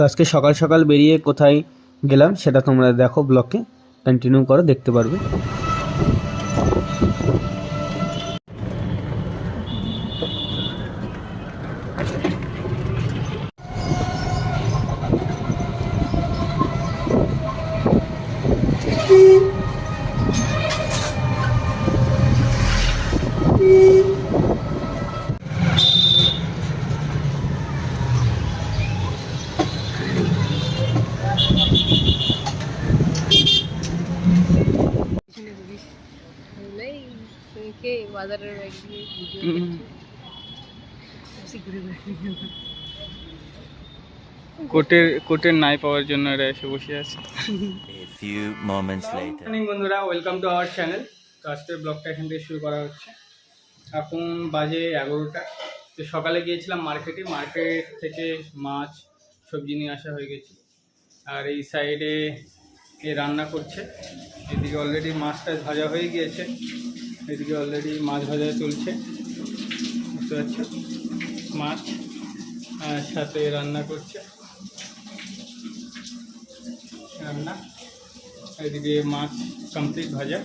তো আজকে সকাল সকাল বেরিয়ে কোথায় গেলাম সেটা তোমরা দেখো ব্লকে কন্টিনিউ করো, দেখতে পারবে। তোমাকে বাজারের ব্যাগ দিয়ে কোটের কোটের নাই পাওয়ার জন্য এরা এসে বসে আছে। বন্ধুরা। ওয়েলকাম টু আওয়ার চ্যানেল তো আজকের ব্লগটা এখান থেকে শুরু করা হচ্ছে। এখন বাজে এগারোটা। তো সকালে গিয়েছিলাম মার্কেটে মার্কেট থেকে মাছ সবজি নিয়ে আসা হয়ে গেছে। আর এই সাইডে এ রান্না করছে। এদিকে অলরেডি মাছটা ভাজা হয়ে গিয়েছে। এদিকে অলরেডি মাছ ভাজা চলছে। বুঝতে পারছ? মাছ সাথে রান্না করছে। রান্না। এদিকে মাছ কমপ্লিট ভাজা।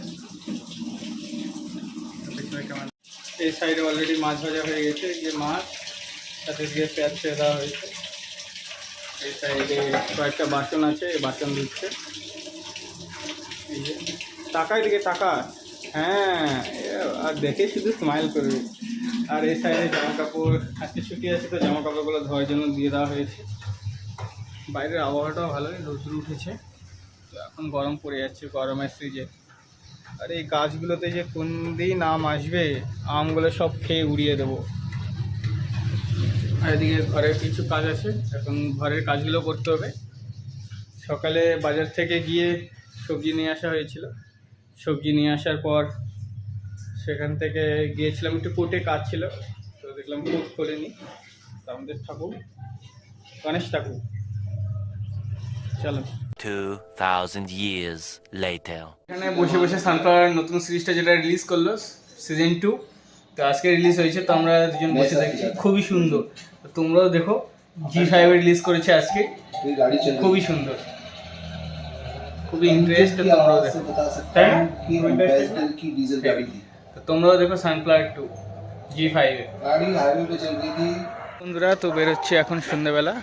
এই সাইডে অলরেডি মাছ ভাজা হয়ে গেছে। যে মাছ, সাথে দিয়ে পেঁয়াজ ছেড়ে দেওয়া হয়েছে। এই সাইডে কয়েকটা বাসন আছে, এই বাসন দিচ্ছে এই যে টাকা এদিকে টাকা হ্যাঁ আর দেখে শুধু স্মাইল করবে আর এই সাইডে জামা কাপড় আজকে ছুটি আছে তো জামা কাপড়গুলো ধোয়ার জন্য দিয়ে দেওয়া হয়েছে। বাইরের আবহাওয়াটাও ভালোই রোদ্র উঠেছে। তো এখন গরম পড়ে যাচ্ছে গরমের সিজে আর এই গাছগুলোতে যে কোন দিন আম আসবে, আমগুলো সব খেয়ে উড়িয়ে দেবো। আর এদিকে ঘরের কিছু কাজ আছে, এখন ঘরের কাজগুলো করতে হবে। সকালে বাজার থেকে গিয়ে সবজি নিয়ে আসা হয়েছিল। সবজি নিয়ে আসার পর সেখান থেকে গিয়েছিলাম একটু কোর্টে কাজ ছিল তো দেখলাম কোর্ট খোলেনি তো আমাদের ঠাকুর গণেশ ঠাকুর। চলো 2000 years later. এখানে বসে বসে সানফ্লাওয়ার নতুন সিরিজটা যেটা রিলিজ করল সিজন টু তো আজকে রিলিজ হয়েছে তো আমরা দুজন বসে দেখছি। খুবই সুন্দর। তোমরাও দেখো জি ফাইভে রিলিজ করেছে আজকে। খুবই সুন্দর। খুবই ইন্টারেস্ট তোমরাও দেখো। তাই না? খুব interesting না? তো তোমরাও দেখো সানফ্লাওয়ার টু জি ফাইভে বন্ধুরা তো বেরোচ্ছি এখন সন্ধ্যেবেলা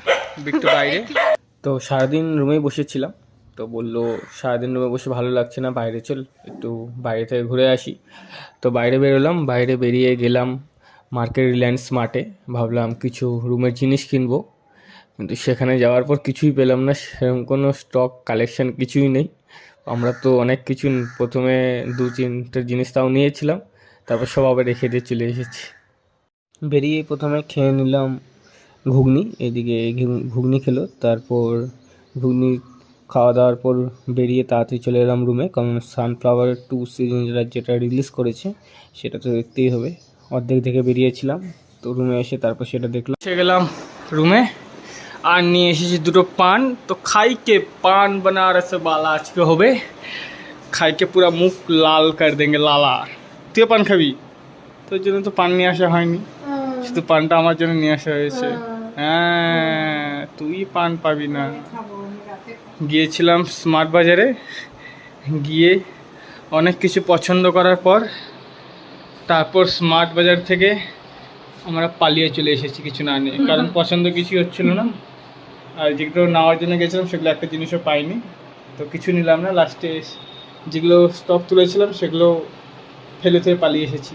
বিট্টু বাইরে। তো সারাদিন রুমেই বসেছিলাম। তো বলল সারাদিন রুমে বসে ভালো লাগছে না বাইরে চল একটু বাইরে থেকে ঘুরে আসি। তো বাইরে বেরোলাম বাইরে বেরিয়ে গেলাম মার্কেট রিলায়েন্স মার্টে। ভাবলাম কিছু রুমের জিনিস কিনবো। কিন্তু সেখানে যাওয়ার পর কিছুই পেলাম না, সেরকম কোনো স্টক কালেকশন কিছুই নেই। আমরা তো অনেক কিছু প্রথমে দু তিনটে জিনিস তাও নিয়েছিলাম, তারপর সব আবার রেখে দিয়ে চলে এসেছি। বেরিয়ে প্রথমে খেয়ে নিলাম ঘুগনি, এদিকে ঘুগনি খেলো, তারপর ঘুগনি খাওয়া দাওয়ার পর বেরিয়ে তাড়াতাড়ি চলে এলাম রুমে কারণ সানফ্লাওয়ার টু সিজন যেটা যেটা রিলিজ করেছে, সেটা তো দেখতেই হবে। অর্ধেক দেখে বেরিয়েছিলাম, তো রুমে এসে তারপর সেটা দেখলাম। এসে গেলাম রুমে আর নিয়ে এসেছি দুটো পান। তো খাইকে পান বানারস বালা আজকে হবে। খাইকে পুরো মুখ লাল কর দেঙ্গে লালা। তুইও পান খাবি? তোর জন্য তো পান নিয়ে আসা হয়নি। শুধু পানটা আমার জন্য নিয়ে আসা হয়েছে। হ্যাঁ তুই পান পাবি না। গিয়েছিলাম স্মার্ট বাজারে। গিয়ে অনেক কিছু পছন্দ করার পর তারপর স্মার্ট বাজার থেকে আমরা পালিয়ে চলে এসেছি কিছু না নিয়ে। কারণ পছন্দ কিছুই হচ্ছিল না। আর যেগুলো নেওয়ার জন্য গেছিলাম সেগুলো একটা জিনিসও পাইনি তো কিছু নিলাম না লাস্টে যেগুলো স্টক তুলেছিলাম সেগুলো ফেলে থেকে পালিয়ে এসেছি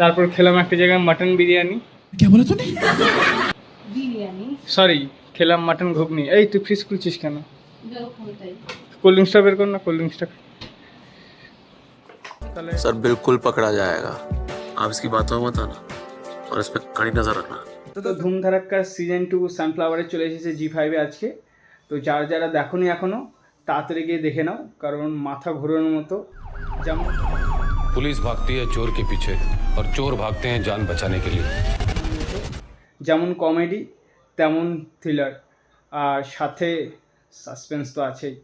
তারপর খেলাম একটা জায়গায় মাটন বিরিয়ানি বিরিয়ানি সরি খেলাম মাটন ঘুগনি এই তুই ফ্রিজ খুলছিস কেন জল খাবে তাই কোল্ড ড্রিঙ্কসটা বের কর না কোল্ড ড্রিঙ্কসটা তাহলে सर बिल्कुल पकड़ा जाएगा आप इसकी बातों में मत आना और इस पर कड़ी नजर रखना তো ধুম ধারাক্কা সিজন টু সানফ্লাওয়ারে চলে এসেছে জি ফাইভে আজকে। তো যারা যারা দেখোনি এখনও তাড়াতাড়ি গিয়ে দেখে নাও কারণ মাথা ঘোরানোর মতো যেমন পুলিশ ভাগতে হ্যাঁ চোর কে পিছে আর চোর ভাগতে হয় জান বাঁচানে কে লিয়ে। যেমন কমেডি তেমন থ্রিলার আর সাথে সাসপেন্স তো আছেই।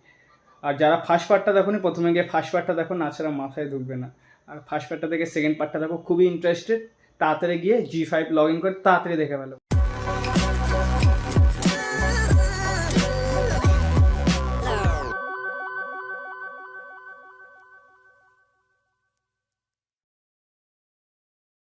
আর যারা ফার্স্ট পার্টটা দেখুন প্রথমে গিয়ে ফার্স্ট পার্টটা দেখো না ছাড়া মাথায় ঢুকবে না। আর ফার্স্ট পার্টটা থেকে সেকেন্ড পার্টটা দেখো খুবই ইন্টারেস্টেড তাড়াতাড়ি গিয়ে জি ফাইভ লগ ইন করে তাড়াতাড়ি দেখে ফেলো।